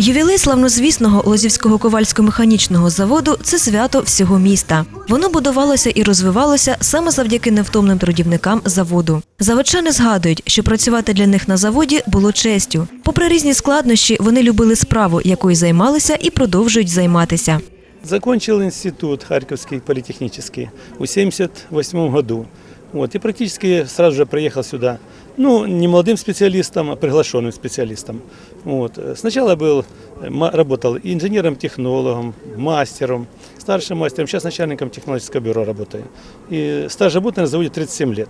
Ювілей славнозвісного Лозівського ковальсько-механічного заводу це свято всього міста. Воно будувалося і розвивалося саме завдяки невтомним трудівникам заводу. Заводчани згадують, що працювати для них на заводі було честю. Попри різні складнощі, вони любили справу, якою займалися, і продовжують займатися. Закончил институт Харьковский политехнический в 1978 году. Вот, и практически сразу же приехал сюда Ну, не молодым специалистом, а приглашенным специалистом. Вот. э, Сначала был, э, ма- работал инженером-технологом, мастером, старшим мастером, сейчас начальником технологического бюро работаю. И стаж работы на заводе 37 лет.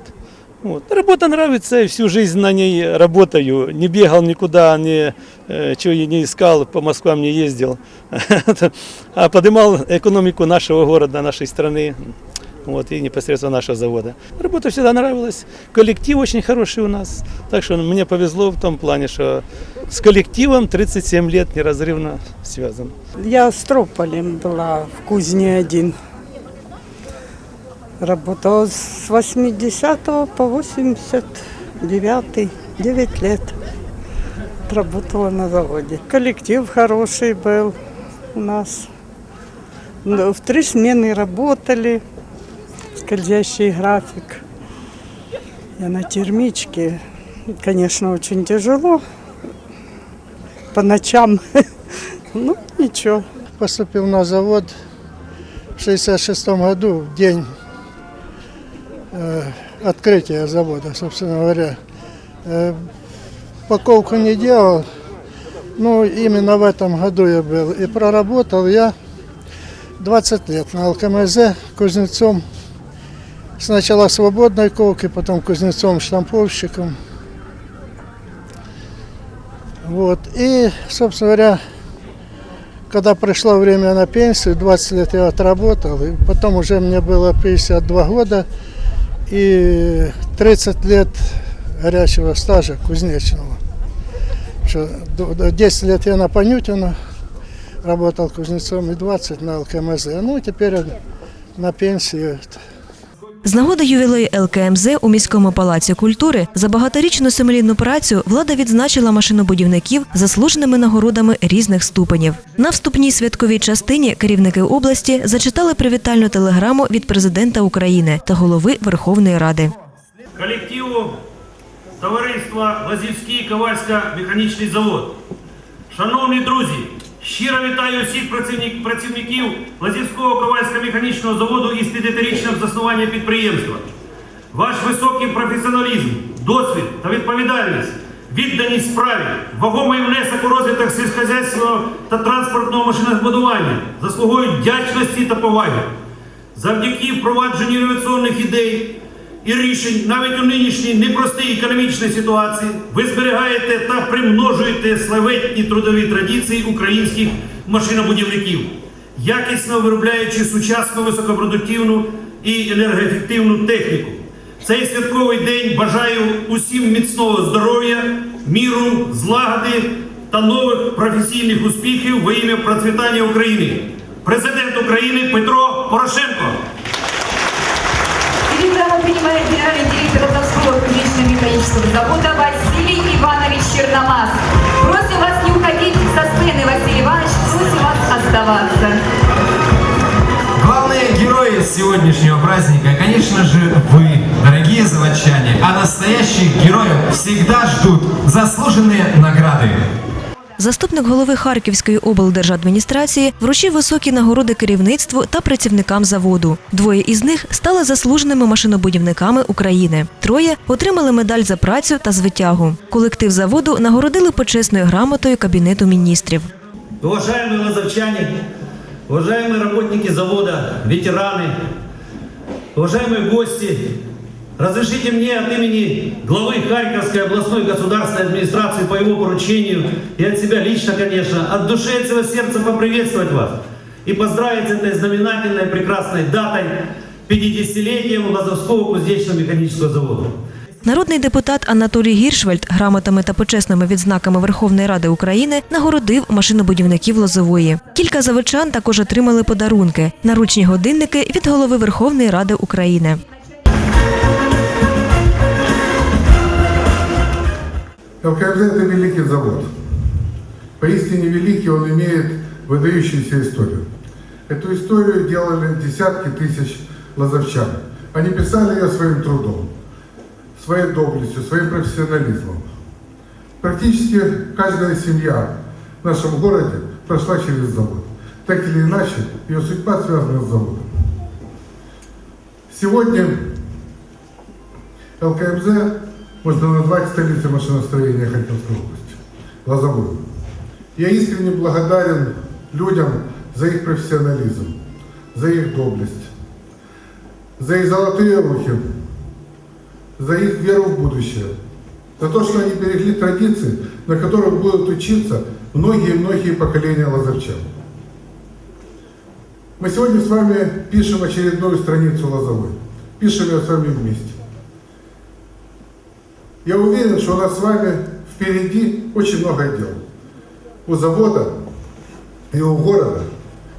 Вот. Работа нравится, и всю жизнь на ней работаю. Не бегал никуда, не, э, чего я не искал, по Москвам не ездил. А поднимал экономику нашего города, нашей страны. Вот, и непосредственно нашего завода. Работа всегда нравилась. Коллектив очень хороший у нас. Так что мне повезло в том плане, что с коллективом 37 лет неразрывно связан. Я с Трополем была в Кузне один. Работала с 80 по 89 9 лет. Работала на заводе. Коллектив хороший был у нас. В три смены работали. Скользящий график. Я на термичке. Конечно, очень тяжело. По ночам. Ну, ничего. Поступил на завод в 66 году, в день э, открытия завода, собственно говоря. Э, упаковку не делал, ну именно в этом году я был. И проработал я 20 лет на ЛКМЗ кузнецом. Сначала свободной ковки, потом кузнецом-штамповщиком. Вот. И, собственно говоря, когда пришло время на пенсию, 20 лет я отработал, и потом уже мне было 52 года и 30 лет горячего стажа кузнечного. Что д- д- 10 лет я на Панютина работал кузнецом и 20 на ЛКМЗ. Ну, теперь на пенсии. З нагоди ювілею ЛКМЗ у міському палаці культури за багаторічну сумлінну працю влада відзначила машинобудівників заслуженими нагородами різних ступенів. На вступній святковій частині керівники області зачитали привітальну телеграму від президента України та голови Верховної Ради. колективу товариства Лазівський ковальсько-механічний завод. Шановні друзі, щиро вітаю всіх працівник- працівників Лазівського ковальсько-механічного заводу із 50-річним заснування підприємства. Ваш високий професіоналізм, досвід та відповідальність, відданість справі, вагомий внесок у розвиток сільськохозяйського та транспортного машинобудування заслуговують вдячності та поваги. Завдяки впровадженню інноваційних ідей і рішень навіть у нинішній непростій економічній ситуації ви зберігаєте та примножуєте славетні трудові традиції українських машинобудівників, якісно виробляючи сучасну високопродуктивну і енергоефективну техніку. Цей святковий день бажаю усім міцного здоров'я, міру, злагоди та нових професійних успіхів во ім'я процвітання України. Президент України Петро Порошенко. Принимает генеральный директор Ростовского кузнечно-механического завода Василий Иванович Черномаз. Просим вас не уходить со сцены, Василий Иванович, просим вас оставаться. Главные герои сегодняшнего праздника, конечно же, вы, дорогие заводчане, а настоящих героев всегда ждут заслуженные награды. Заступник голови Харківської облдержадміністрації вручив високі нагороди керівництву та працівникам заводу. Двоє із них стали заслуженими машинобудівниками України. Троє отримали медаль за працю та звитягу. Колектив заводу нагородили почесною грамотою Кабінету міністрів. Уважаемые лазовчане, уважаемые работники завода, ветераны, уважаемые гости, разрешите мне от имени главы Харьковской областной государственной администрации по его поручению и от себя лично, конечно, от души и от всего сердца поприветствовать вас и поздравить с этой знаменательной прекрасной датой 50-летием Лазовского кузнечно-механического завода. Народний депутат Анатолій Гіршвальд грамотами та почесними відзнаками Верховної Ради України нагородив машинобудівників Лозової. Кілька заводчан також отримали подарунки наручні годинники від голови Верховної Ради України. ЛКМЗ – это великий завод. Поистине великий он имеет выдающуюся историю. Эту историю делали десятки тысяч лазовчан. Они писали ее своим трудом, своей доблестью, своим профессионализмом. Практически каждая семья в нашем городе прошла через завод. Так или иначе, ее судьба связана с заводом. Сегодня ЛКМЗ можно назвать столицей машиностроения Харьковской области, Лозовой. Я искренне благодарен людям за их профессионализм, за их доблесть, за их золотые руки, за их веру в будущее, за то, что они берегли традиции, на которых будут учиться многие-многие поколения лазовчан. Мы сегодня с вами пишем очередную страницу Лозовой. Пишем ее с вами вместе. Я уверен, что у нас с вами впереди очень много дел. У завода и у города,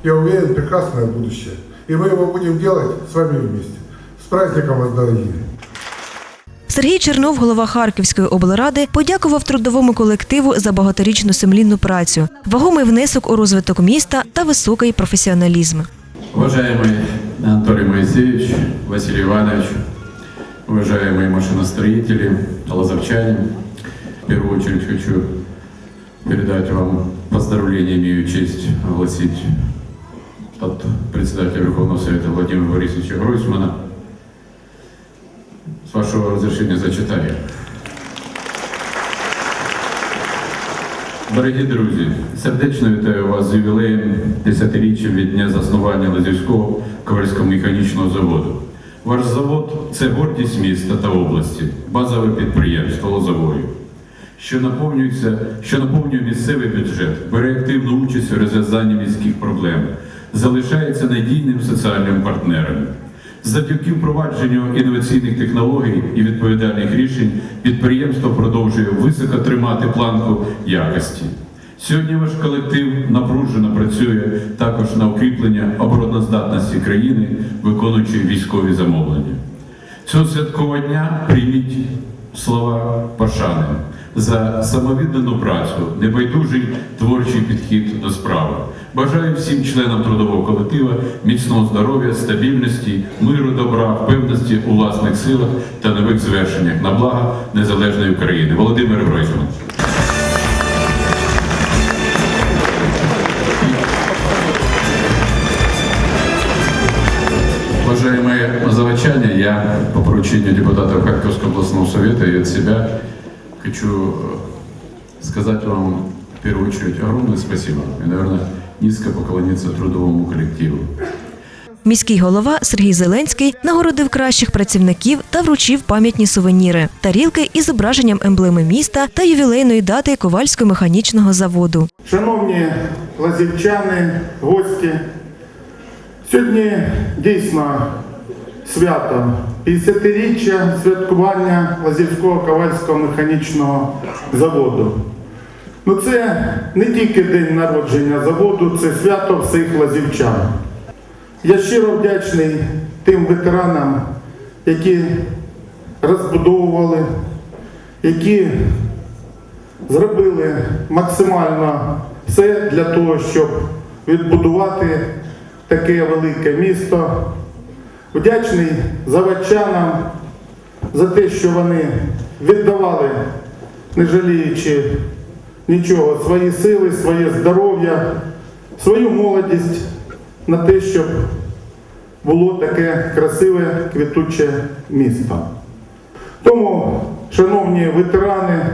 я уверен, прекрасное будущее. И мы его будем делать с вами вместе. С праздником вас, дорогие! Сергій Чернов, голова Харківської облради, подякував трудовому колективу за багаторічну сумлінну працю, вагомий внесок у розвиток міста та високий професіоналізм. Уважаемый Анатолий Моисеевич, Василий Иванович, уважаемые машиностроители, лазовчане, в первую очередь хочу передать вам поздравления, имею честь огласить от председателя Верховного Совета Владимира Борисовича Гройсмана. С вашего разрешения зачитаю. Дорогі друзі, сердечно вітаю вас з ювілеєм 10-річчя від дня заснування Лазівського ковальсько-механічного заводу. Ваш завод це гордість міста та області, базове підприємство Лозовою, що що наповнює місцевий бюджет, бере активну участь у розв'язанні міських проблем, залишається надійним соціальним партнером. Завдяки впровадженню інноваційних технологій і відповідальних рішень підприємство продовжує високо тримати планку якості. Сьогодні ваш колектив напружено працює також на укріплення обороноздатності країни, виконуючи військові замовлення. Цього святкового дня прийміть слова пошани за самовіддану працю, небайдужий творчий підхід до справи. Бажаю всім членам трудового колектива міцного здоров'я, стабільності, миру, добра, впевненості у власних силах та нових звершеннях на благо незалежної України. Володимир Гройсман. Поручению депутата Харьковского областного совета и от себя хочу э, сказать вам в первую очередь огромное спасибо и, наверное, низко поклониться трудовому коллективу. Міський голова Сергій Зеленський нагородив кращих працівників та вручив пам'ятні сувеніри, тарілки із зображенням емблеми міста та ювілейної дати ковальсько-механічного заводу. Шановні лазівчани, гості, сьогодні дійсно свято 50-річчя святкування Лазівського ковальського механічного заводу. Ну це не тільки день народження заводу, це свято всіх лазівчан. Я щиро вдячний тим ветеранам, які розбудовували, які зробили максимально все для того, щоб відбудувати таке велике місто. Вдячний заводчанам за те, що вони віддавали, не жаліючи нічого, свої сили, своє здоров'я, свою молодість на те, щоб було таке красиве квітуче місто. Тому, шановні ветерани,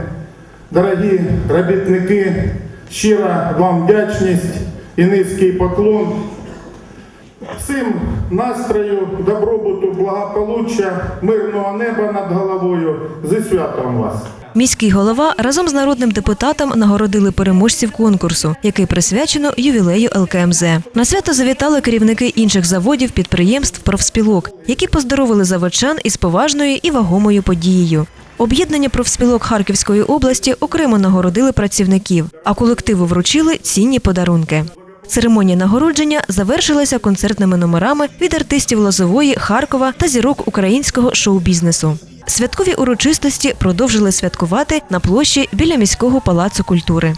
дорогі робітники, щира вам вдячність і низький поклон. Всім настрою, добробуту, благополуччя, мирного неба над головою. Зі святом вас! Міський голова разом з народним депутатом нагородили переможців конкурсу, який присвячено ювілею ЛКМЗ. На свято завітали керівники інших заводів, підприємств, профспілок, які поздоровили заводчан із поважною і вагомою подією. Об'єднання профспілок Харківської області окремо нагородили працівників, а колективу вручили цінні подарунки. Церемонія нагородження завершилася концертними номерами від артистів Лозової, Харкова та зірок українського шоу-бізнесу. Святкові урочистості продовжили святкувати на площі біля міського палацу культури.